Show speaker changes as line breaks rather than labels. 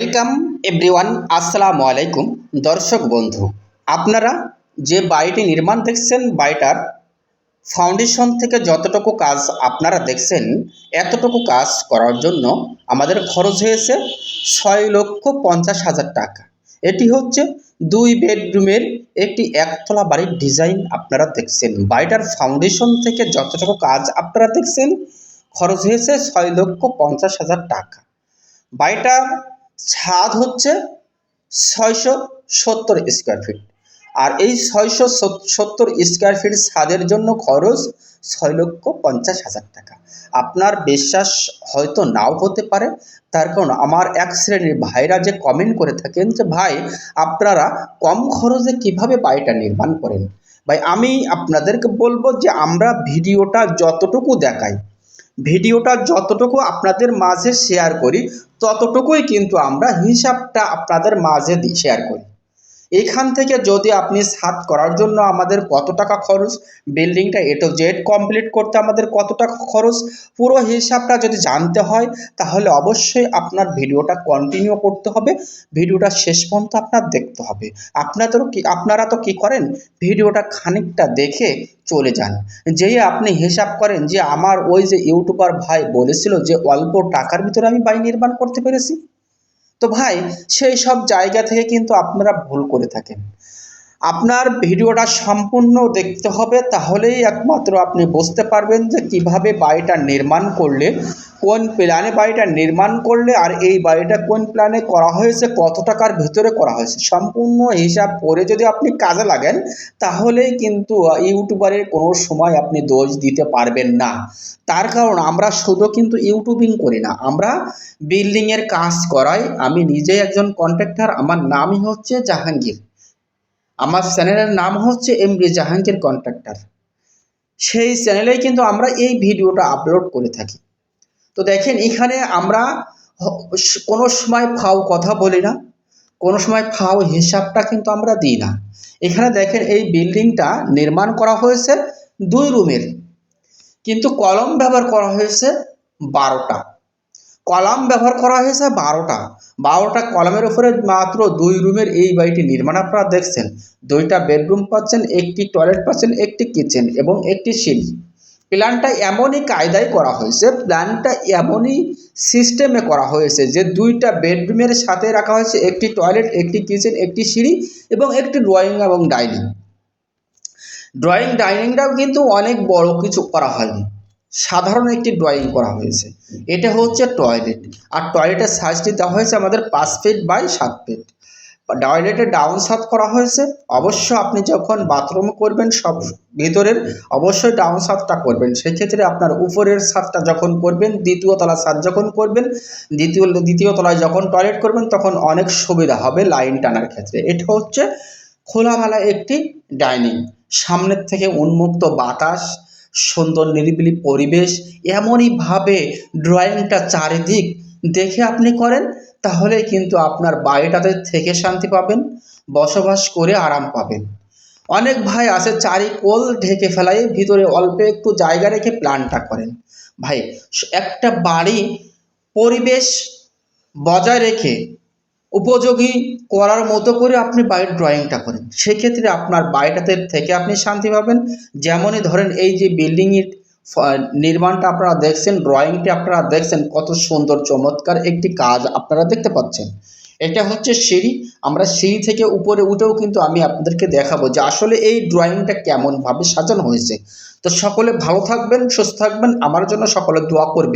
Welcome everyone আসসালামু আলাইকুম দর্শক বন্ধু। আপনারা যে বাড়িটি নির্মাণ দেখছেন, বাড়িটার ফাউন্ডেশন থেকে যতটুকু কাজ আপনারা দেখছেন, এতটুকু কাজ করার জন্য আমাদের খরচ হয়েছে ছয় লক্ষ পঞ্চাশ হাজার টাকা। এটি হচ্ছে দুই বেডরুমের একটি একতলা বাড়ির ডিজাইন আপনারা দেখছেন। বাড়িটার ফাউন্ডেশন থেকে যতটুকু কাজ আপনারা দেখছেন, খরচ হয়েছে ছয় লক্ষ পঞ্চাশ হাজার টাকা। বাড়িটার ছাদ হচ্ছে ছয়শো সত্তর স্কোয়ার ফিট আর এই ছয়শো সত্তর স্কোয়ার ফিট ছাদের জন্য খরচ ছয় লক্ষ পঞ্চাশ হাজার টাকা। আপনার বিশ্বাস হয়তো নাও হতে পারে। তার কারণ আমার এক শ্রেণির ভাইরা যে কমেন্ট করে থাকেন যে, ভাই, আপনারা কম খরচে কীভাবে বাড়িটা নির্মাণ করেন? ভাই, আমি আপনাদেরকে বলব যে, আমরা ভিডিওটা যতটুকু দেখাই ভিডিওটা যতটুকু আপনাদের মাঝে শেয়ার করি ততটুকুই কিন্তু আমরা হিসাবটা আপনাদের মাঝে শেয়ার করি। এখান থেকে যদি আপনি ছাদ করার জন্য আমাদের কত টাকা খরচ? বিল্ডিংটা এ টু জেড কমপ্লিট করতে আমাদের কত টাকা খরচ? পুরো হিসাবটা যদি জানতে হয়, তাহলে অবশ্যই আপনার ভিডিওটা কন্টিনিউ করতে হবে। ভিডিওটা শেষ পর্যন্ত আপনার দেখতে হবে। আপনাদেরও কি, আপনারা তো কি করেন? ভিডিওটা খানিকটা দেখে চলে যান। যেই আপনি হিসাব করেন যে আমার ওই যে ইউটিউবার ভাই বলেছিল যে অল্প টাকার ভিতরে আমি বাড়ি নির্মাণ করতে পেরেছি। তো ভাই, সেই সব জায়গা থেকে কিন্তু আপনারা ভুল করে থাকেন। আপনার ভিডিওটা সম্পূর্ণ দেখতে হবে, তাহলেই একমাত্র আপনি বুঝতে পারবেন যে কীভাবে বাড়িটা নির্মাণ করলে কোন প্ল্যানে বাড়িটা নির্মাণ করলে আর এই বাড়িটা কোন প্ল্যানে করা হয়েছে, কত টাকার ভিতরে করা হয়েছে, সম্পূর্ণ হিসাব করে যদি আপনি কাজে লাগেন, তাহলেই কিন্তু ইউটিউবারের কোনো সময় আপনি দোষ দিতে পারবেন না। তার কারণ আমরা শুধু কিন্তু ইউটিউবিং করি না, আমরা বিল্ডিংয়ের কাজ করাই। আমি নিজেই একজন কন্ট্রাক্টর আমার নামই হচ্ছে জাহাঙ্গীর। আমার চ্যানেলের নাম হচ্ছে এম বি জাহাঙ্গীর কন্ট্রাক্টর সেই চ্যানেলেই কিন্তু আমরা এই ভিডিওটা আপলোড করে থাকি। তো দেখেন এখানে আমরা কোনো সময় ফাও কথা বলি না, কোনো সময় ফাও হিসাবটা কিন্তু আমরা দিই না। এখানে দেখেন এই বিল্ডিংটা নির্মাণ করা হয়েছে দুই রুমের, কিন্তু কলম ব্যবহার করা হয়েছে বারোটা। কলাম ব্যবহার করা হয়েছে বারোটা। বারোটা কলমের উপরে মাত্র দুই রুমের এই বাড়িটি নির্মাণ, আপনারা দেখছেন। দুইটা বেডরুম পাচ্ছেন, একটি টয়লেট পাচ্ছেন, একটি কিচেন এবং একটি সিঁড়ি। প্ল্যানটা এমনই কায়দায় করা হয়েছে প্ল্যানটা এমনই সিস্টেমে করা হয়েছে যে দুইটা বেডরুমের সাথে রাখা হয়েছে, একটি টয়লেট একটি কিচেন একটি সিঁড়ি এবং একটি ড্রয়িং এবং ডাইনিং ড্রয়িং ডাইনিংটাও কিন্তু অনেক বড় কিছু করা হয়নি। সাধারণ একটি ড্রয়িং করা হয়েছে। এটা হচ্ছে টয়লেট আর টয়লেটের সাইজটি দেওয়া হয়েছে আমাদের পাঁচ ফিট বাই সাত ফিট টয়লেটে ডাউন সাত করা হয়েছে অবশ্য আপনি যখন বাথরুম করবেন সব ভিতরের, অবশ্যই ডাউন সাতটা করবেন। সেক্ষেত্রে আপনার উপরের ছাদটা যখন করবেন, দ্বিতীয় তলা ছাদ যখন করবেন, দ্বিতীয় দ্বিতীয় তলায় যখন টয়লেট করবেন, তখন অনেক সুবিধা হবে লাইন টানার ক্ষেত্রে। এটা হচ্ছে খোলামেলা একটি ডাইনিং সামনের থেকে উন্মুক্ত বাতাস, সুন্দর নিরিবিলি পরিবেশ এমনইভাবে ড্রয়িংটা চারিদিক দেখে আপনি করেন তাহলে কিন্তু আপনার বাড়িটাতে থেকে শান্তি পাবেন, বসবাস করে আরাম পাবেন। অনেক ভাই আছে চারি কোল ঢেকে ফেলাই ভিতরে অল্প একটু জায়গা রেখে প্ল্যানটা করেন। ভাই, একটা বাড়ি পরিবেশ বজায় রেখে উপযোগী করার মতো করে আপনি বাড়ির ড্রয়িংটা করেন। সেক্ষেত্রে আপনার বাড়িটাতে থেকে আপনি শান্তি পাবেন। যেমনই ধরেন এই যে বিল্ডিংয়ের নির্মাণটা আপনারা দেখছেন ড্রয়িংটি আপনারা দেখছেন কত সুন্দর, চমৎকার একটি কাজ আপনারা দেখতে পাচ্ছেন। এটা হচ্ছে সিঁড়ি। আমরা সিঁড়ি থেকে উপরে উঠেও কিন্তু আমি আপনাদেরকে দেখাবো যে আসলে এই ড্রয়িংটা কেমনভাবে সাজানো হয়েছে। তো সকলে ভালো থাকবেন, সুস্থ থাকবেন। আমার জন্য সকলে দোয়া করবে